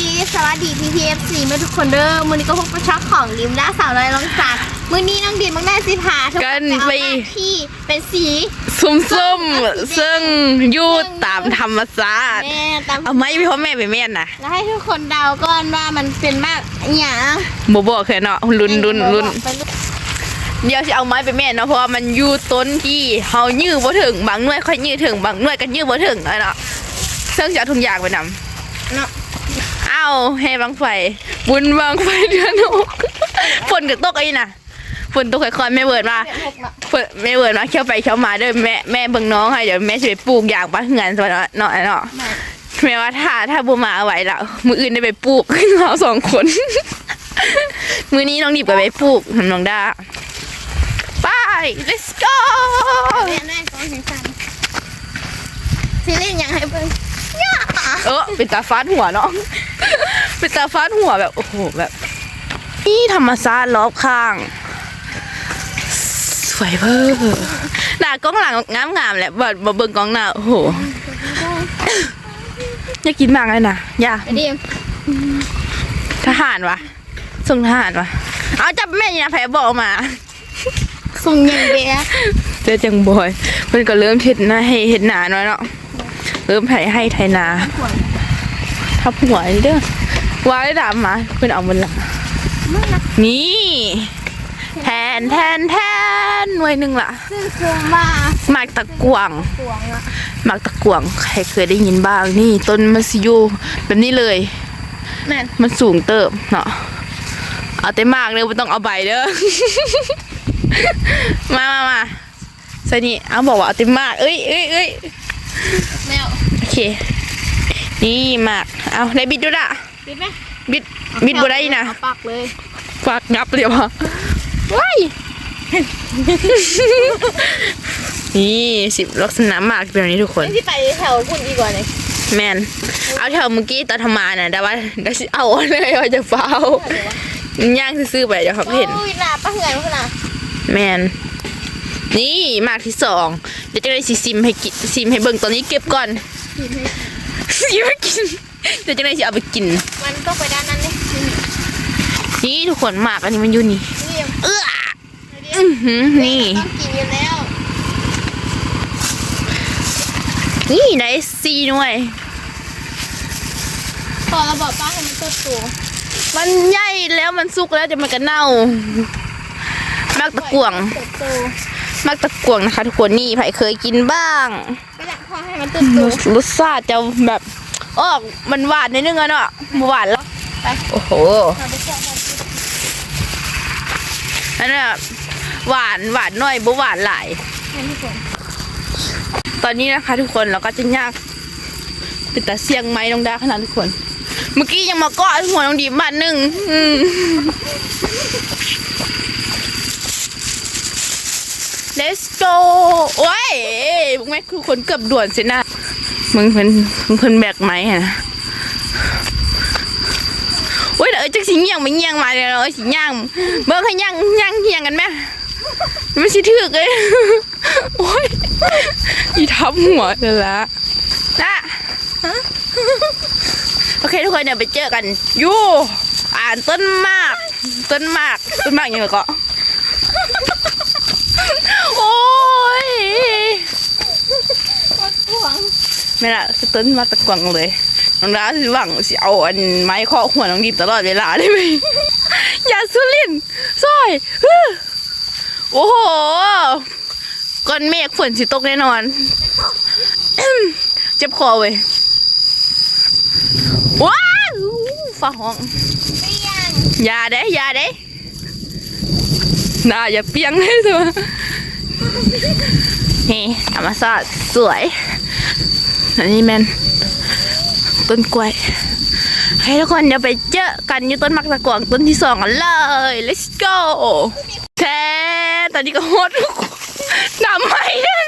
ดีสวัสดีพี่พีเอฟซีมาทุกคนเด้อมือนี้ก็พบกับช่องของลิมด้าสาวน้อยลองจัดมือนี้น้องดีมมังได้สิพาทุกคกันนไปไปเอาหน้าที่เป็นสีซุ่มซุ่มๆ ซึ่งอยู่ตามธรรมศาสตร์แม่ตามเอาไหมพี่พ่อแม่ไปแม่นนะแล้วให้ทุกคนเดาก่อนว่ามันเป็นมากอย่างบ่บอกเคยเนาะลุ้นลุ้นลุ้นไปลุ้นเดี๋ยวจะเอาไม้ไปแม่นเนาะเพราะว่ามันอยู่ต้นที่เฮายื้อบ่ถึงบางหน่วยค่อยยื้อถึงบางหน่วยก็ยื้อบ่ถึงเลยเนาะซึ่งจะเอาทุกอย่างไปนำเนาะ เอาให้บังไฟ บุญบังไฟเดือนหกฝนก็ตกไอ้น่ะฝนตกค่อยๆแม่เบิดมาเปลี่ยนหกเนาะเปิดแม่เวิร์นมาเขี่ยวไปเขี่ยวมาเด้อแม่แม่เบิ่งน้องให้เดี๋ยวแม่จะไปปลูกอย่างป้าเหือนสวเนาะเนาะเนาะแม่แม่ว่าถ้าถ้าบัวมาเอาไว้แล้วมืออื่นได้ไปปลูกเราสองคน มือนี้น้องดิบกับไปปลูกทำน้องด้าไป let's go เรียนแม่กองสิงสันซีรีส์ยังให้เบิ่งย่าเออเป็นตาฟาดหัวเนาะ เป็นตาฟาดหัวแบบโอ้โหแบบ นี่ธรรมชาติรอบข้าง สวยเพ้อหน้ากล้องหลังงามงามๆแหละบ่บ่เบิ่งกล้องหน้าโอ้โหอยากกินมากเลยนะอย่าไปดิมทหารวะส่งทหารวะเอาจับแม่นี่นะแผลบอกมาส่งยังเดียเจอจังบอยเพิ่นก็เริ่มเห็ดหน้าให้เห็ดหนาน้อยเนาะเริ่มไถให้ไถนา ทับหัวนี่เด้อวางได้ดามมาเพิ่นเอามันละนี่แทนแทนแทนหน่วยหนึ่งล่ะซึ่งคุมว่าหมากตะกวางสวงอะหมากตะกวางใครเคยได้ยินบ้างนี่ต้นมันสิอยูแบบนี้เลยแม่นมันสูงเติบเนาะเอาแต่มากเลยไม่ต้องเอาใบเด้อมามามาใส่นี่เอาบอกว่าเอาแต่มากเอ้ยเอ้ยเอ้ยแมวโอเค นี่มาก เอาได้บิดด้วยละบิดไหมบิด บิดบ่ได้นะเอาปากเลยฝากงับเดี๋ยวพอว้ายนี่สิบลักษณะมากแบบนี้ทุกคน ที่ไปแถวคุณดีกว่าเลยแมนเอาแถวเมื่อกี้ตอนทำมาน่ะแต่ว่าได้สิเอาเลยว่าจะเฝ้าย่างซื้อๆไปเดี๋ยวเขาเห็นโอ้ยหนาป้าเหือนคุณน่ะแมนนี่มากที่สองเดี๋ยวจะได้สิซิมให้กินซิมให้เบิ่งตอนนี้เก็บก่อน กินให้ซิมให้กินเดี๋ยวจะได้สิเอาไปกิน มันต้องไปด้านนั้นนี่นี่นี่ทุกคนมากอันนี้มันอยู่นี่เรียมเอื้อเรียอื้มอหือนี่ต้องกินอยู่แล้ว นี่ได้ซีหน่วยพอเราบอกป้าให้มันตัวโตมันใหญ่แล้วมันสุกแล้วจะมันก็เน่ามากตะกวงเติบโตมากตะกวงนะคะ ทุกคนนี่ไผเคยกินบ้างก็อยากพอ ให้มันเติบโตรสชาติจะแบบออกมันหวานนิดนึงอะเนาะบ่หวานแล้วไปโอ้โหเราไปแกะมันอันนี้แบบหวานหวานหน่อยบ่หวานหลายให้ทุกคนตอนนี้นะคะ ทุกคนเราก็จะยากเป็นแต่เสียงไม้น้องดาขนาดทุกคน เมื่อกี้ยังมาเกาะหัวน้องดีมบาทหนึ่งอืม let's go โอ้ยมึงแม่ทุกคนเกือบด่วนสียนะมึงเพิ่นมึงเพิ่นแบกไม้อะโอ้ยเดี๋ยวเอ้ยจักสิงียงม่งียงมาเลยเนาะเอ้ยสิย่างเบิ่งให้ย่างย่างเฮียงกันไหมไม่ใช่ถึกเลยโอ้ยอีทับหัวเลยละนะโอเคทุกคนเดี๋ยวไปเจอกัน อยู่ อ่านต้นมาก ต้นมาก ต้นมากยังไงก็ โอ้ย ห่วง ไม่ละคือต้นมาตะกวงเลยน้องดาสิหวังสิเอาอันไม้เคาะหัวน้องดิบตลอดเวลาได้ไหมอย่าสุรินซอยโอ้โหก้อนเมฆฝนสิตกแน่นอน เจ็บคอเว้ยว้าวฟ้าห้องยงอย่าเด้อย่าเด้น่าอย่าเปียงให้เถอะนี่ธรรมชาติสวย อันนี้แมนต้นกล้วยให้ทุกคนเดี๋ยวไปเจอกันอยู่ต้นมักตะกวงต้นที่สองกันเลย let's go แท้ตอนนี้ก็ฮดทุกคนหนำไม่ได้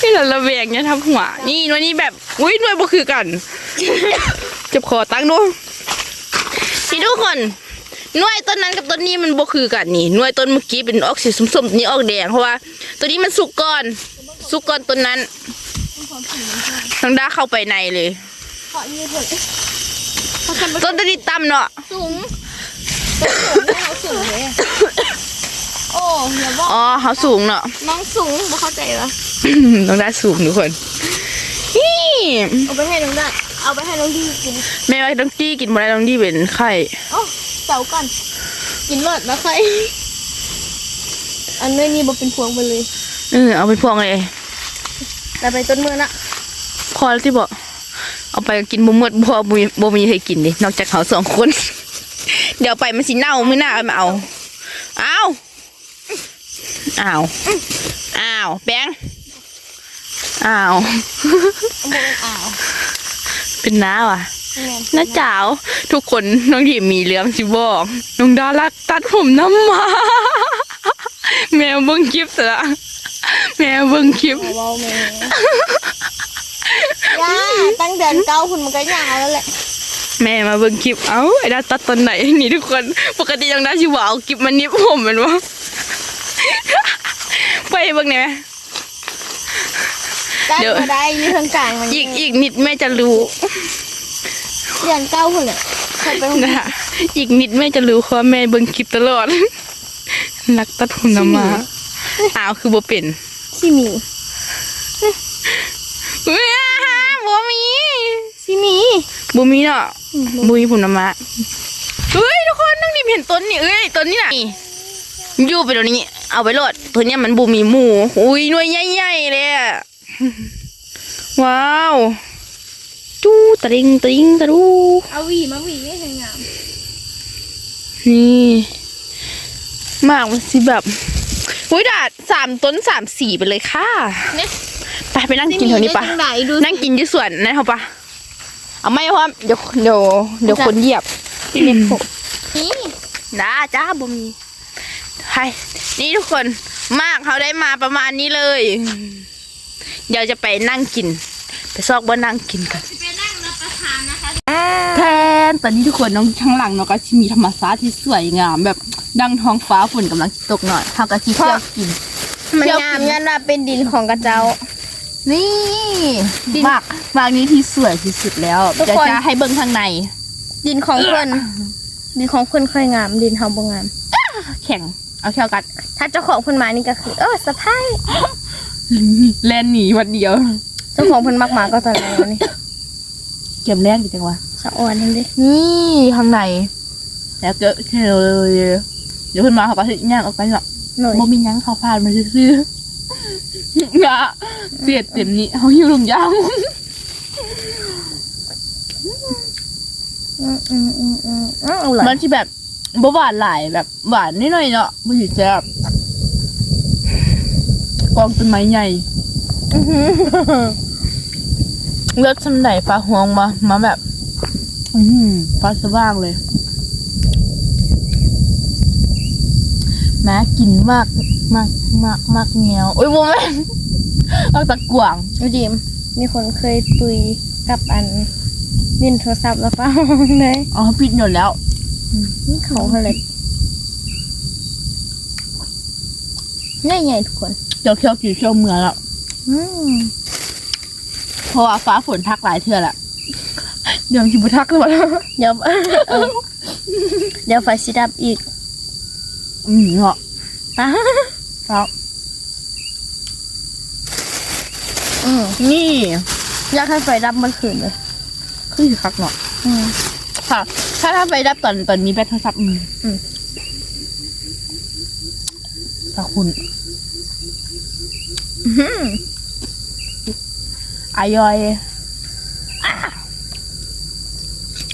นี่เราระเบียงเนี่ยทำหัว นี่วยนี้แบบอุ้ยหน่วยบ่คือกันเจ็บคอตั้งดูนี่ทุกคนหน่วยต้นนั้นกับต้นนี้มันบ่คือกันนี่หน่วยต้นเมื่อกี้เป็นออกสีส้มๆนี้ออกแดงเพราะว่าตัวนี้มันสุกก่อน สุกก่อนต้นนั้น ทางด้าเข้าไปในเลยขอยืดเถอะเขาจะไปต้นตัวนี้ต่ำเนาะสูงต้นสูงเขาสูงเลยโอ้อย่าบอกอ๋อเขาสูงเนาะน้องสูงบ่เข้าใจเหรอต้องได้สูงทุกคนนี่เอาไปให้น้องได้เอาไปให้น้องดีกินแม่ว่าต้องจี้กินบ่ได้ต้องจี้เป็นไข่โอ้เสาก่อนกินหมดแล้วค่อยอันนี้นี่บ่เป็นพวงไปเลยเออเอาเป็นพวงเลย แต่ไปต้นเมืองนะพอแล้วที่บอกเอาไปกินบ่หมดบ่บ่มีบ่มีให้กินดินอกจากเขาสองคน เดี๋ยวไปมันสิเน่ามื้อหน้าเอามาเอาอ้าวอ้าวอ้าวแบงอ้าวเอาไปเป็นอ่าวเป็นน้าว่ะนี่ไงน้าจ๋าวทุกคนน้องดีมีเรื่องสิบอกน้องดารักตัดผมน้ำมา แมวเบิ่งคลิปซะละ แมวเบิ่งคลิปเอาเว้าแม่ย่าตั้งเดือนเก้าคุณมันก็ยาวแล้วแหละแม่มาเบิ่งคลิปเอ้าไอ้ดาตัดตอนไหนนี่ทุกคน ปกติยังได้ชิว่าเอาคลิปมานิบผมแมันวะไปเบิ่งหน่อยไหมได้เดี๋ยวมาได้อยืดทางกลางมันอีกอีกนิดแม่จะรู้เดือนเก้าคุณเลยเคยไปห้องนะอีกนิดแม่จะรู้เพราะว่าแม่เบิ่งคลิปตลอดรักตัดผมน้ำมาอ้าวคือบ่เป็น ที่มีว้าบ่มีที่มีบ่มีเนาะบ่มีผมน้ำมาเฮ้ยทุกคนน้องดิมเห็นต้นนี่เอ้ยต้นนี้น่ะนี่อยู่ไปตรงนี้ เอาไปโลดตัวเนี้ยมันบ่มีหมูอุ้ยหน่วยใหญ่ๆเลยอะว้าวจูตะริงตะริงตะดูเอาหวีมาหวีให้งามนี่มากมันสิแบบอุ้ยดาดสามต้นสามสี่ไปเลยค่ะเนี่ยไปไปนั่งกินแถวนี้ปะที่มีได้จังไหนดูนั่งกินที่สวนนั่นเขาปะเอาไม่เพราะเดี๋ยวเดี๋ยวเดี๋ยวคนเหยียบที่เน็ตผมนี่นะจ้าบุมีใช่นี่ทุกคนมากเขาได้มาประมาณนี้เลย เดี๋ยวจะไปนั่งกิน ไปซอกว่านั่งกินกันไปนั่งรับประทานนะคะแทนตอนนี้ทุกคนน้องข้างหลังเนาะก็จะมีธรรมชาติที่สวยงาม แบบดังท้องฟ้าฝนกำลังตกหน่อยเขาก็ที่เที่ยวกิน มันเที่ยวงามกินยันว่าเป็นดินของกระเจ้า นี่ดินมากมากนี้ที่สวยที่สุดแล้วทุกจะคน จะให้เบิ้งข้างใน ดินของเพื่อนดินของเพื่อนค่อยงาม ดินเฮาบ่งาม แข่งเอาเที่ยวกันถ้าเจ้าของเพิ่นมานี่ก็คือเออสะพายแลนหนีวันเดียว เจ้าของเพิ่นมักหมาก็ตอนแล้วนี่เก็บแรกอยู่จังวะ สะอ่อนเห็นดินี่ข้างใน แล้วก็เดี๋ยวเดี๋ยวเพิ่นมาเขาก็สิย่างออกไปเนาะ หน่อยบ่มีหยังเขาผ่านมาซื่อๆงะเสียดเต็มนี้เขาอยู่หลุมยางอืมอืมอืมอืมอืมอร่อยมันที่แบบบ่หวานหลายแบบหวานนิดหน่อยเนาะมันสิจะแบบกองต้นไม้ใหญ่อื้อหือเลือกสำไหนฟ้าหวงมามาแบบ อืมฟ้าสว่างเลย น่ากินมากมากมากมากเงียวโอ้ยโมแม่นเอาตะกวางดูดิมมีคนเคยตุยกับอันดินโทรศัพท์แล้วฟ้าห้องเลยอ๋อปิดหมดแล้วนี่เขาอะไรง่ายๆทุกคนเดี๋ยวเคี่ยวกี่เคี่ยวเมือแล้วอืมเพราะว่าฟ้าฝนทักหลายเทื่อแหละเดี๋ยวจิบุทักเลยวะเดี๋ยวเออเดี๋ยวไฟสิดับอีก อืมเนาะอะครับอืมนี่ อยากให้ไฟดับเมื่อคืนเลยคือสิคักเนาะอืมค่ะ ถ้าถ้าไปรับตอนตอนนี้แบตโทรศัพท์อืมอืมขอบคุณอื้อหืออายอย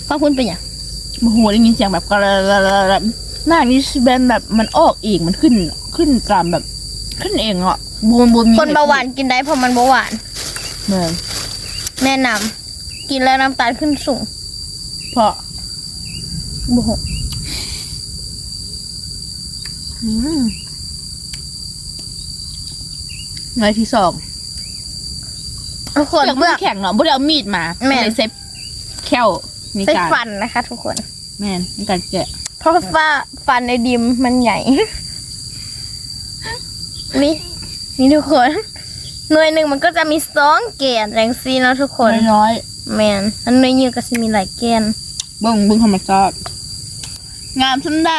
พ่อคุณเป็นยังโมโหได้ยินเสียงแบบกระแบบ หน้านี้แบนแบบมันออกเองมันขึ้นขึ้นตามแบบ ขึ้นเองอะบูมบูมมีคนเบาหวานกินได้เพราะมันเบาหวานเหมือนแนะนำกินแล้วน้ำตาลขึ้นสูงเพราะบุหอืมในที่สองทุกคนเลือกเพื่อแข็งเนาะบ่ได้เอามีดมาแม่น เลยเซฟแค้วในใช้การฟันนะคะ ทุกคน แม่นในการแกะ เพราะว่าฟันในดิมมันใหญ่ นี่นี่ทุกคน หน่วยหนึ่งมันก็จะมีสองแกนแรงซีเนาะทุกคน น้อยแมนอันหน่วยยืนก็จะมีหลายแกน ๆเบิ่งเบิ่งธรรมชาติงามสำใด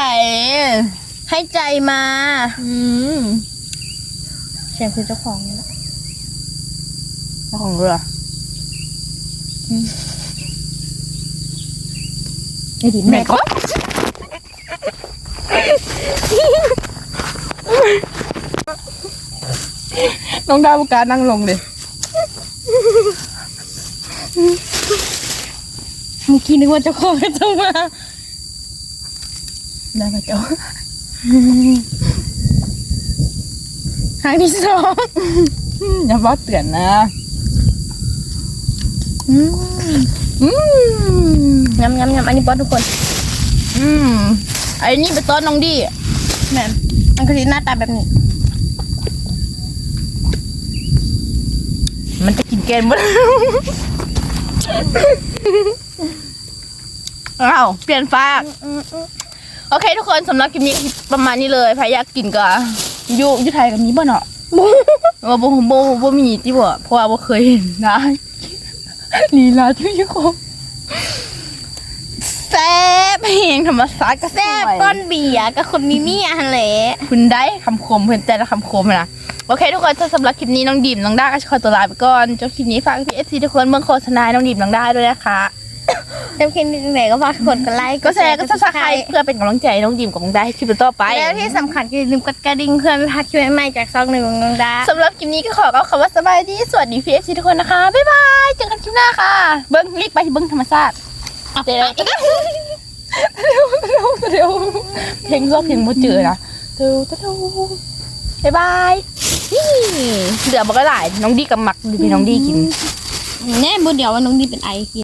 ให้ใจมา อืมเสียงคือเจ้าของนี่แหละเจ้าของเรือไอ้ดิแม่ก็ น้องดาวบุกล้านั่งลงเลยเมื่อกี้นึกว่าเจ้าของจะมาได้ไหมเจ้าครั้งที่สองอย่าว่าเตือนนะอืมอืมยำยำยำอันนี้ป้อนทุกคน อืม ไอ้นี่เป็นต้นน้องดีแม่นมันคือหน้าตาแบบนี้ มันจะกินแกนหมด อ้าวเปลี่ยนฟ้าอืมอืมโอเค ทุกคนสำหรับคลิปนี้ก็ประมาณนี้เลยใครอยากกินก็อยู่อยู่ไทยกับมีบ่เนาะว่าบ่บ่บ่มีที่บ่เพราะว่าบ่เคยเห็นนะลีลาที่อยู่คงแซ่บ เพลงธรรมศาสตร์ก็แซ่บสวยก้อนเบียร์กับคนมีเมียหันแหละ คุณได้คำคมเพื่อนแต่ละคำคมนะโอเค ทุกคนสำหรับคลิปนี้น้องดิมน้องด้าก็ขอตัวลาไปก่อนจบคลิปนี้ฝากพี่เอฟซีทุกคนเมืองโฆษณาให้น้องดิมน้องด้าด้วยนะคะเต็มคลิปนี้ไหนก็ฝากกดกดไลค์ก็แชร์ก็ซับสไครต์เพื่อเป็นกำลังใจให้น้องดิมกับน้องด้าให้คลิปต่อไปแล้วที่สำคัญคืออย่าลืมกดกระดิ่งเพื่อไม่พลาดคลิปใหม่ๆจากซองหนึ่งของน้องดาสำหรับคลิปนี้ก็ขอเอาคำว่าสบายดีสวัสดีพี่เอฟซีทุกคนนะคะบ๊ายบายเจอกันคลิปหน้าค่ะ เบิ้งรีบไปเบิ้งธรรมชาติเดี๋ยว เร็วเร็วเร็วเพลงรอบเพลงโมจือนะเร็วเร็วบายบายนี่เหลือบอกก็หลายน้องดีกับหมักดูพี่น้องดีกินแน่บุเดียวว่าน้องดีเป็นไอกิน